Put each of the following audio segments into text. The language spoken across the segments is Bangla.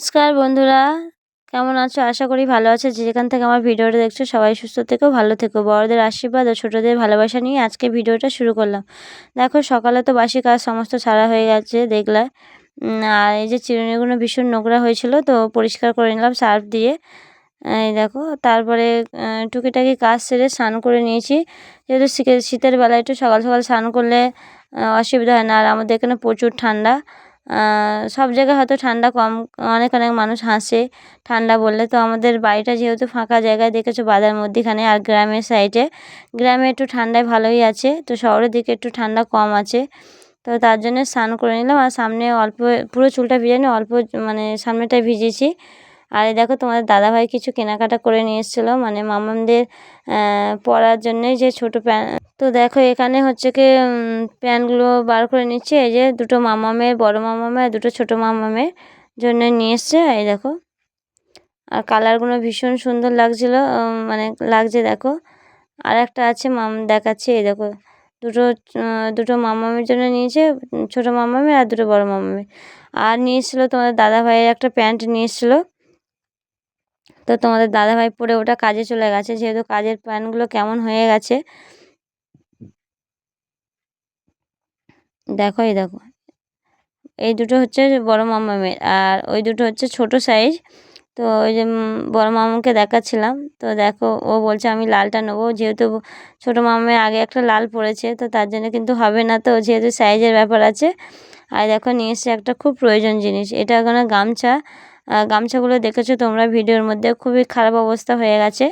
নমস্কার বন্ধুরা, কেমন আছো? আশা করি ভালো আছো। যেখান থেকে আমার ভিডিওটা দেখছ, সবাই সুস্থ থেকো, ভালো থেকো। বড়দের আশীর্বাদ ও ছোটোদের ভালোবাসা নিয়ে আজকে ভিডিওটা শুরু করলাম। দেখো, সকালে তো বাসি কাজ সমস্ত ছাড়া হয়ে গেছে, দেখলে। আর এই যে চিরুনিগুলো ভীষণ নোংরা হয়েছিল, তো পরিষ্কার করে নিলাম, সার্ফ দিয়ে। এই দেখো, তারপরে টুকিটাকি কাজ সেরে স্নান করে নিয়েছি। যেহেতু শীতের বেলায় একটু সকাল সকাল স্নান করলে অসুবিধা হয় না, আর আমাদের এখানে প্রচুর ঠান্ডা। সব জায়গায় হয়তো ঠান্ডা কম, অনেক অনেক মানুষ হাসে ঠান্ডা বললে। তো আমাদের বাড়িটা যেহেতু ফাঁকা জায়গায়, দেখেছ বাজার মধ্যিখানে আর গ্রামের সাইডে। গ্রামে একটু ঠান্ডায় ভালোই আছে, তো শহরের দিকে একটু ঠান্ডা কম আছে। তো তার জন্য স্নান করে নিলাম, আর সামনে অল্প পুরো চুলটা ভিজানো অল্প মানে সামনেটায় ভিজেছি আর এই দেখো তোমাদের দাদাভাই কিছু কেনাকাটা করে নিয়ে এসেছিল মানে মামামদের পরার জন্যে যে ছোট প্যান্ট তো দেখো এখানে হচ্ছে কি প্যান্টগুলো বার করে নিচ্ছে, এই যে দুটো মামামের, বড় মামামের দুটো ছোটো মামামের জন্য নিয়ে এসছে এই দেখো। আর কালারগুলো ভীষণ সুন্দর লাগছিল মানে লাগছে দেখো। আর একটা আছে মাম দেখাচ্ছে, এই দেখো। দুটো দুটো মামামের জন্য নিয়েছে, ছোটো মামামের আর দুটো বড় মামামের। আর নিয়েছিল তোমাদের দাদাভাইয়ের একটা প্যান্ট নিয়েছিল তো তোমাদের দাদাভাই পরে ওটা কাজে চলে গেছে, যেহেতু কাজের প্যান্টগুলো কেমন হয়ে গেছে। দেখো, এই দেখো। এই দুটো হচ্ছে বড় মামা মামামের আর ওই দুটো হচ্ছে ছোট সাইজ তো ওই যে বড় মামাকে দেখাচ্ছিলাম। তো দেখো, ও বলছে আমি লালটা নেব, যেহেতু ছোট মামামের আগে একটা লাল পড়েছে, তো তার জন্য কিন্তু হবে না, তো যেহেতু সাইজের ব্যাপার আছে। আর দেখো, নিয়ে একটা খুব প্রয়োজন জিনিস, এটা কোনো গামছা। গামছাগুলো দেখেছ? তোমরা ভিডিওর মধ্যে খুবই খারাপ অবস্থা হয়ে গেছে।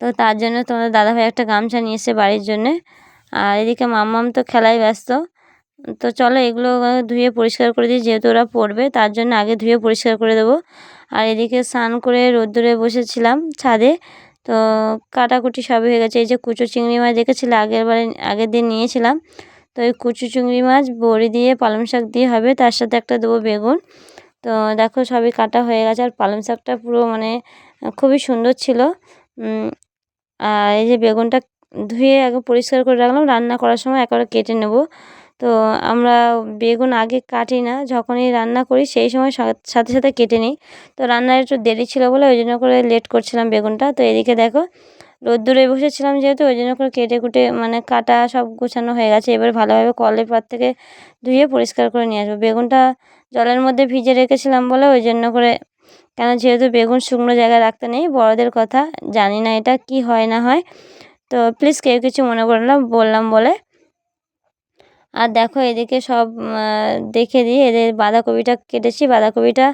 তো তার জন্য তোমাদের দাদাভাই একটা গামছা নিয়ে এসে বাড়ির জন্যে। আর এদিকে মাম্মাম তো খেলায় ব্যস্ত। তো চলো এগুলো ধুয়ে পরিষ্কার করে দিই, যেহেতু ওরা পড়বে, তার জন্য আগে ধুয়ে পরিষ্কার করে দেবো। আর এদিকে স্নান করে রোদ্দুরে বসেছিলাম ছাদে। তো কাটাকুটি সবই হয়ে গেছে। এই যে কুচো চিংড়ি মাছ দেখেছিলে? আগের বারে, আগের দিন নিয়েছিলাম। তো এই কুচু চিংড়ি মাছ বড়ি দিয়ে পালং শাক দিয়ে হবে, তার সাথে একটা দেবো বেগুন। তো দেখো সবই কাটা হয়ে গেছে আর পালং শাকটা পুরো মানে খুবই সুন্দর ছিল। আর এই যে বেগুনটা ধুয়ে আগে পরিষ্কার করে রাখলাম, রান্না করার সময় একেবারে কেটে নেব। তো আমরা বেগুন আগে কাটি না, যখনই রান্না করি সেই সময় সাথে সাথে কেটে নিই। তো রান্নার একটু দেরি ছিল বলে ওই জন্য করে লেট করছিলাম বেগুনটা। তো এদিকে দেখো রোদ্দুরে বসেছিলাম যেহেতু, ওই জন্য করে কেটে কুটে মানে কাটা সব গোছানো হয়ে গেছে। এবার ভালোভাবে কলের পাত থেকে ধুয়ে পরিষ্কার করে নিয়ে আসব। বেগুনটা জলের মধ্যে ভিজে রেখেছিলাম বলে ওই জন্য করে, কেন যেহেতু বেগুন শুকনো জায়গায় রাখতে নেই, বড়দের কথা জানি না এটা কি হয় না হয়। তো প্লিজ কেউ কিছু মনে করলাম বললাম বলে। আর দেখো এদিকে সব দেখে দিই এদের বাঁধাকপিটা কেটেছি। বাঁধাকপিটা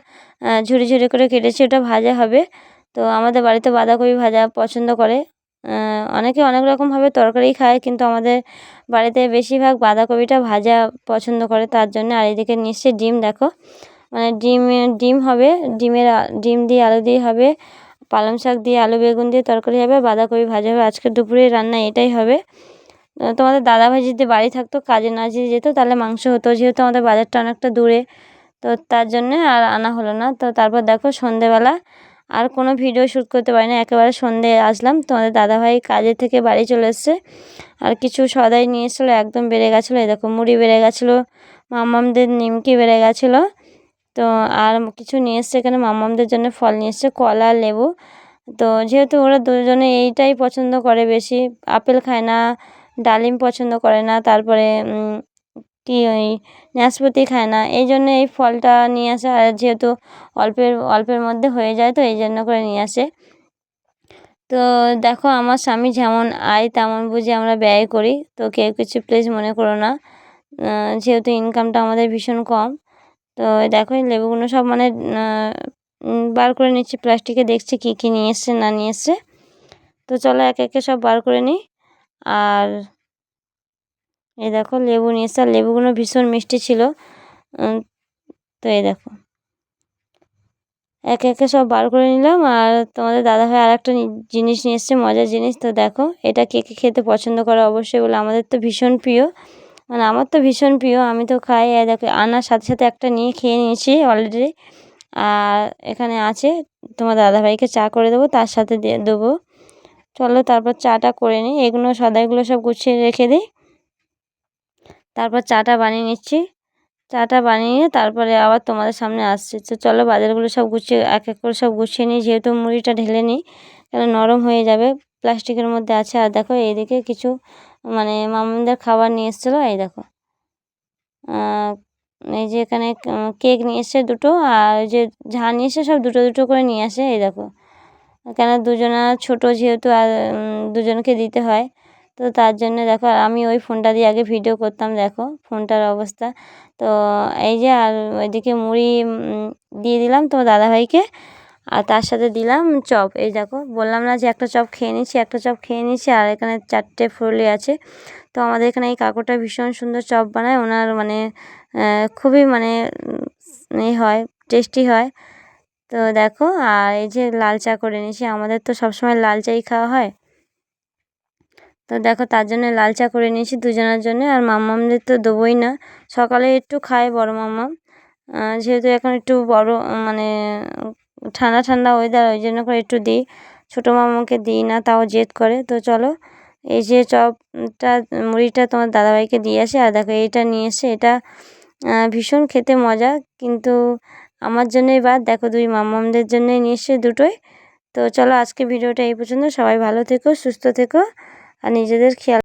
ঝুড়ি ঝুড়ি করে কেটেছি, ওটা ভাজা হবে। তো আমাদের বাড়িতে বাঁধাকপি ভাজা পছন্দ করে। অনেকে অনেক রকমভাবে তরকারি খায়, কিন্তু আমাদের বাড়িতে বেশিরভাগ বাঁধাকপিটা ভাজা পছন্দ করে, তার জন্য। আর এদিকে নিশ্চয়ই ডিম, দেখো। মানে ডিম ডিম হবে, ডিমের ডিম দিয়ে আলু দিয়ে হবে, পালং শাক দিয়ে আলু, বেগুন দিয়ে তরকারি হবে, বাঁধাকপি ভাজা হবে। আজকে দুপুরে রান্না এটাই হবে। তোমাদের দাদাভাই যদি বাড়ি থাকতো, কাজে না যদি যেত, তাহলে মাংস হতো। যেহেতু আমাদের বাজারটা অনেকটা দূরে, তো তার জন্যে আর আনা হলো না। তো তারপর দেখো সন্ধেবেলা আর কোনো ভিডিও শ্যুট করতে পারি না একেবারে সন্ধে আসলাম। তোমাদের দাদাভাই কাজের থেকে বাড়ি চলে এসছে। আর কিছু সদাই নিয়ে এসেছিল, একদম বেড়ে গেছিল। এই দেখো, মুড়ি বেড়ে গেছিল, মামামদের নিমকি বেড়ে গেছিল। তো আর কিছু নিয়ে এসছে এখানে, মামামদের জন্য ফল নিয়ে এসছে, কলা, লেবু। তো যেহেতু ওরা দুজনে এইটাই পছন্দ করে বেশি, আপেল খায় না, ডালিম পছন্দ করে না, তারপরে ওই নাশপাতি খায় না। এই জন্য এই ফলটা নিয়ে আসে আর যেহেতু অল্পের অল্পের মধ্যে হয়ে যায় তো এই জন্য করে নিয়ে আসে। তো দেখো আমার স্বামী যেমন আয় তেমন বুঝে আমরা ব্যয় করি। তো কেউ কিছু প্লিজ মনে করো না। যেহেতু ইনকামটা আমাদের ভীষণ কম। তো দেখো এই লেবুগুলো সব মানে বার করে নিচ্ছি। প্লাস্টিকে দেখছি কী কী নিয়ে এসছে, না নিয়ে এসছে। তো চলো একে একে সব বার করে নিই। আর এই দেখো লেবু নিয়ে আর লেবুগুলো ভীষণ মিষ্টি ছিল। তো এই দেখো। একে একে সব বার করে নিলাম, আর তোমাদের দাদাভাই আর একটা জিনিস নিয়ে এসছে, মজার জিনিস। তো দেখো, এটা কে কে খেতে পছন্দ করে অবশ্যই বলে। আমাদের তো ভীষণ প্রিয়। মানে আমার তো ভীষণ প্রিয়, আমি তো খাই। দেখো, আনার সাথে সাথে একটা নিয়ে খেয়ে নিয়েছি অলরেডি আর এখানে আছে, তোমার দাদাভাইকে চা করে দেবো, তার সাথে দিয়ে দেবো। চলো, তারপর চাটা করে নিই। এগুলো, সদাইগুলো সব গুছিয়ে রেখে দিই। তারপর চাটা বানিয়ে নিচ্ছি। চাটা বানিয়ে তারপরে আবার তোমাদের সামনে আসছে। তো চলো বাজারগুলো সব গুছিয়ে, এক এক করে সব গুছিয়ে নিই। যেহেতু মুড়িটা ঢেলে নিই কেন নরম হয়ে যাবে। প্লাস্টিকের মধ্যে আছে। আর দেখো এইদিকে কিছু মানে মামুনদের খাবার নিয়ে এসেছিল। এই দেখো। এই যে এখানে কেক নিয়ে এসছে দুটো। আর যে ঝা নিয়ে এসে সব দুটো দুটো করে নিয়ে আসে। এই দেখো। কেন দুজনা ছোট যেহেতু, আর দুজনকে দিতে হয়। তো তার জন্য দেখো আমি ওই ফোনটা দিয়ে আগে ভিডিও করতাম, দেখো ফোনটার অবস্থা। তো এই যে, আর ওইদিকে মুড়ি দিয়ে দিলাম তো দাদাভাইকে, আর তার সাথে দিলাম চপ। এই দেখো, বললাম না যে একটা চপ খেয়ে নিচ্ছি, একটা চপ খেয়ে নিচ্ছি, আর এখানে চারটে ফুলি আছে। তো আমাদের এখানে এই কাকুটা ভীষণ সুন্দর চপ বানায়, ওনার মানে খুবই মানে এ হয় টেস্টি হয়। তো দেখো, আর এই যে লাল চা করে নিয়েছি, আমাদের তো সবসময় লাল চাই খাওয়া হয়। তো দেখো তার জন্য লাল চা করে নিয়েছি দুজনের জন্য, আর মাম্মামদের তো দেবোই না। সকালে একটু খায় বড় মাম্মাম যেহেতু এখন একটু বড় মানে ঠান্ডা ঠান্ডা ওয়েদার ওই জন্য করে একটু দিই। ছোটো মামাকে দিই না, তাও জেদ করে। তো চলো, এই যে চপটা, মুড়িটা তোমার দাদাভাইকে দিয়ে আসে। আর দেখো এইটা নিয়ে এসে, এটা ভীষণ খেতে মজা। কিন্তু আমার জন্যই বাদ, দেখো দুই মামামদের জন্যই নিয়ে এসে দুটোই। তো চলো আজকে ভিডিওটা এই পর্যন্ত। সবাই ভালো থেকো, সুস্থ থেকো। আর নিজেদের খেয়াল